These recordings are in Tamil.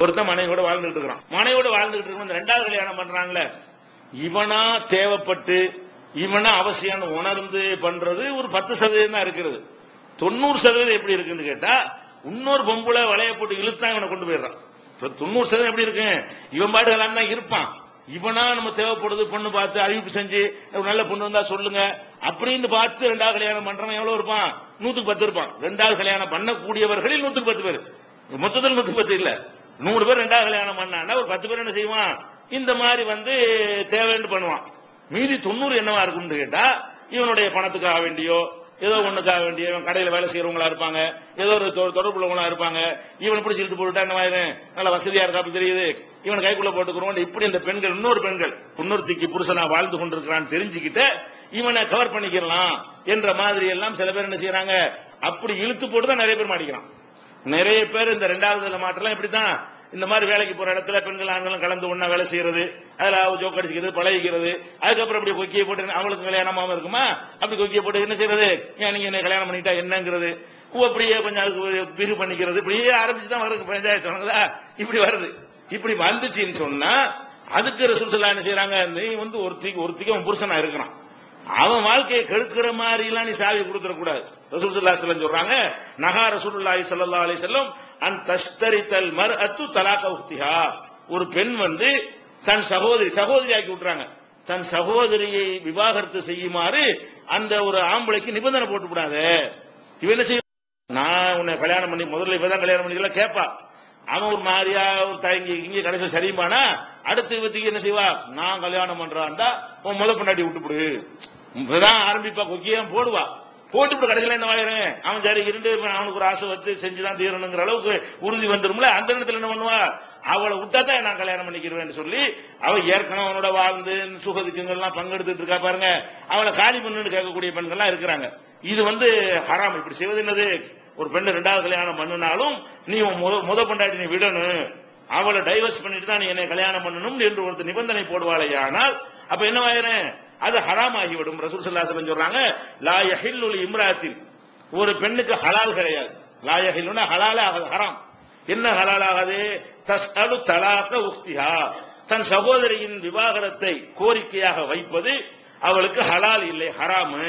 ஒருத்தன் மனைவியோட வாழ்ந்துட்டு இருக்கிறான் மனைவியோட வாழ்ந்துட்டு இருக்கும் ரெண்டாவது கல்யாணம் பண்றாங்களே இவனா தேவைப்பட்டு இவனா அவசியம் உணர்ந்து பண்றது ஒரு பத்து சதவீதம் தான் இருக்கிறது. தொண்ணூறு சதவீதம் எப்படி இருக்குன்னு கேட்டா இன்னொரு பொம்பளை வளைய போட்டு இழுத்தா இவனை கொண்டு போயிடுறான். இப்ப தொண்ணூறு சதவீதம் எப்படி இருக்கு? இவன் பாட்டு எல்லாம் தான் இருப்பான். இவனா நம்ம தேவைப்படுது பொண்ணு பார்த்து அறிவிப்பு செஞ்சு நல்ல பொண்ணு இருந்தா சொல்லுங்க. அப்படின்னு பார்த்து ரெண்டாவது கல்யாணம் பண்றவன் எவ்வளவு இருப்பான்? நூத்துக்கு பத்து இருப்பான். ரெண்டாவது கல்யாணம் பண்ணக்கூடியவர்களில் நூத்துக்கு பத்து பேர். மொத்தத்தில் நூத்துக்கு பத்து இல்ல. நூறு பேர் ரெண்டாவது கல்யாணம் பண்ணான்னா ஒரு பத்து பேர் என்ன செய்வான்? இந்த மாதிரி வந்து தேவைன்னு பண்ணுவான். மீதி தொண்ணூறு என்னவா இருக்கும்னு கேட்டா இவனுடைய பணத்துக்காக வேண்டியோ ஏதோ ஒண்ணுக்காக வேண்டிய இவன் கடையில வேலை செய்யறவங்களா இருப்பாங்க ஏதோ ஒரு தொ- தொடர்புள்ளவங்களா இருப்பாங்க இவன் இப்படி இழுத்து போட்டுட்டா என்ன ஆயிரும்? நல்ல வசதியா இருக்கா தெரியுது. இவன் கைக்குள்ள போட்டுக்கிறோம். இப்படி இந்த பெண்கள் இன்னொரு பெண்கள் இன்னொருத்திக்கு புருஷனா வாழ்ந்து கொண்டிருக்கிறான்னு தெரிஞ்சுக்கிட்டு இவனை கவர் பண்ணிக்கலாம் என்ற மாதிரி எல்லாம் சில பேர் என்ன செய்யறாங்க அப்படி இழுத்து போட்டு தான் நிறைய பேர் மாட்டிக்கிறான். நிறைய பேர் இந்த ரெண்டாவது மாற்றலாம். இப்படித்தான் இந்த மாதிரி வேலைக்கு போற இடத்துல பெண்கள் ஆண்களும் கலந்து ஒன்றா வேலை செய்யறது அதுல அவ ஜோக் அடிச்சுக்கிறது பழகிக்கிறது அதுக்கப்புறம் இப்படி கொக்கியை போட்டு அவங்களுக்கு கல்யாணமாவும் இருக்குமா? அப்படி கொக்கியை போட்டு என்ன செய்யறது? ஏன் நீங்க என்ன கல்யாணம் பண்ணிட்டா என்னங்கிறது? அப்படியே கொஞ்சம் அதுக்கு பிரிவு பண்ணிக்கிறது. இப்படியே ஆரம்பிச்சு தான் வருது. பஞ்சாயத்து வணங்குதா இப்படி வருது. இப்படி வந்துச்சுன்னு சொன்னா அதுக்கு ரசூல் என்ன செய்யறாங்க? நீ வந்து ஒருத்திக்கு ஒருத்திக்கு அவன் புருஷனா இருக்கிறான். அவன் வாழ்க்கையை கெடுக்கிற மாதிரி எல்லாம் நீ சாவி கொடுத்துடக்கூடாது. ரசூல் ஸல்லல்லாஹு சொல்றாங்க நகா ரசூலுல்லாஹி சல்லா அலி செல்லம் அன் மர் அத்து தலாக உக்திஹா ஒரு பெண் வந்து தன் சகோதரி சகோதரி ஆக்கி விட்டுறாங்க. தன் சகோதரியை விவாகரத்து செய்யுமாறு அந்த ஒரு ஆம்பளைக்கு நிபந்தனை போட்டு விடாத இவன் என்ன செய்ய நான் உன்னை கல்யாணம் பண்ணி முதல்ல இவதான் கல்யாணம் பண்ணிக்கலாம் கேட்பா. அவன் ஒரு மாதிரியா ஒரு தயங்கி இங்கே கடைசி சரியுமானா அடுத்த இவத்துக்கு என்ன செய்வா? நான் கல்யாணம் பண்றான்டா உன் முத பொண்டாட்டி விட்டுப்புடு. இப்பதான் ஆரம்பிப்பா கொக்கியம் போடுவா. போட்டு கடைசியில் என்ன ஆயிரும் அவன் சரி இருந்து அவனுக்கு ஒரு ஆசை வச்சு செஞ்சுதான் தீரணுங்கிற அளவுக்கு உறுதி வந்துரும்ல? அந்த இடத்துல என்ன பண்ணுவா? அவளை விட்டா தான் நான் கல்யாணம் பண்ணிக்கிறேன் சொல்லி அவ ஏற்கனவே அவனோட வாழ்ந்து சுகதுக்கங்கள்லாம் பங்கெடுத்துட்டு இருக்கா பாருங்க. அவளை காலி பண்ணுன்னு கேட்கக்கூடிய பெண்கள்லாம் இருக்கிறாங்க. இது வந்து ஹராம். இப்படி செய்வது என்னது? ஒரு பெண்ணு ரெண்டாவது கல்யாணம் பண்ணினாலும் நீ உன் முத முத பொண்டாட்டி நீ விடணும் அவளை டைவர்ஸ் பண்ணிட்டு தான் நீ என்னை கல்யாணம் பண்ணணும் என்று ஒருத்தர் நிபந்தனை போடுவாளேயானால் அப்ப என்னவாயிரும் அது ஹராம் ஆகிவிடும் ரசூல் ஸல்லல்லாஹு சொல்றாங்க லா இம்ராத்தின். ஒரு பெண்ணுக்கு ஹலால் கிடையாது. லா ஹலால ஆகாது ஹராம். என்ன ஹலால் ஆகாது? தஸ்அலு தலாக்க உக்திஹா தன் சகோதரியின் விவாகரத்தை கோரிக்கையாக வைப்பது அவளுக்கு ஹலால் இல்லை ஹராமு.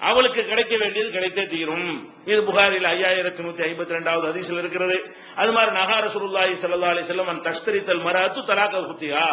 அவளுக்கு கிடைக்க வேண்டியது கிடைத்தே தீரும். இது புகாரில் ஐயாயிரத்தி நூத்தி ஐம்பத்தி ரெண்டாவது அதிசல் இருக்கிறது. அது மாதிரி நகார சுருல்லாஹி சல்லா அலி செல்லம் தஸ்தரித்தல் மராத்து தலாக குத்தியா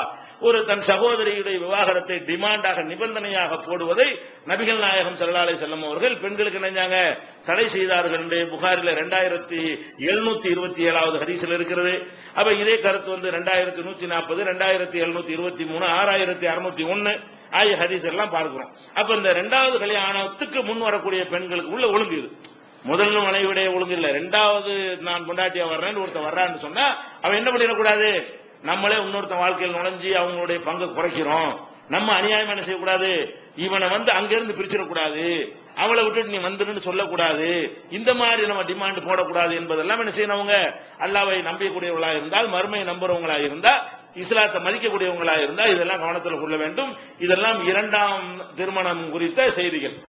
ஒரு தன் சகோதரியுடைய விவாகரத்தை டிமாண்டாக நிபந்தனையாக போடுவதை நபிகள் நாயகம் செல்லாலை செல்லும் அவர்கள் பெண்களுக்கு நினைஞ்சாங்க. தடை செய்தார்கள் என்று புகாரில் ரெண்டாயிரத்தி எழுநூத்தி இருபத்தி ஏழாவது ஹரிசில் இருக்கிறது. அப்ப இதே கருத்து வந்து ரெண்டாயிரத்தி நூத்தி நாற்பது ரெண்டாயிரத்தி எழுநூத்தி இருபத்தி மூணு ஆறாயிரத்தி அறுநூத்தி ஒன்னு ஆகிய ஹதீஸ் எல்லாம் பார்க்கிறோம். அப்ப இந்த ரெண்டாவது கல்யாணத்துக்கு முன் வரக்கூடிய பெண்களுக்கு உள்ள ஒழுங்கு இது. முதல் மனைவிடைய ஒழுங்கு இல்ல. ரெண்டாவது நான் கொண்டாட்டியா வர்றேன்னு ஒருத்தன் வர்றான்னு சொன்னா அவன் என்ன பண்ணிடக்கூடாது? நம்மளே இன்னொருத்தன் வாழ்க்கையில் நுழைஞ்சு அவங்களுடைய பங்கை குறைக்கிறோம். நம்ம அநியாயம் என்ன செய்யக்கூடாது? இவனை வந்து அங்கிருந்து பிரிச்சிடக்கூடாது. அவளை விட்டுட்டு நீ வந்துருன்னு சொல்லக்கூடாது. இந்த மாதிரி நம்ம டிமாண்ட் போடக்கூடாது என்பதெல்லாம் என்ன செய்யணும் அவங்க அல்லாவை நம்பக்கூடியவங்களா இருந்தால் மறுமையை நம்புறவங்களா இருந்தா இஸ்லாத்தை மதிக்கக்கூடியவங்களா இருந்தா இதெல்லாம் கவனத்தில் கொள்ள வேண்டும். இதெல்லாம் இரண்டாம் திருமணம் குறித்த செய்திகள்.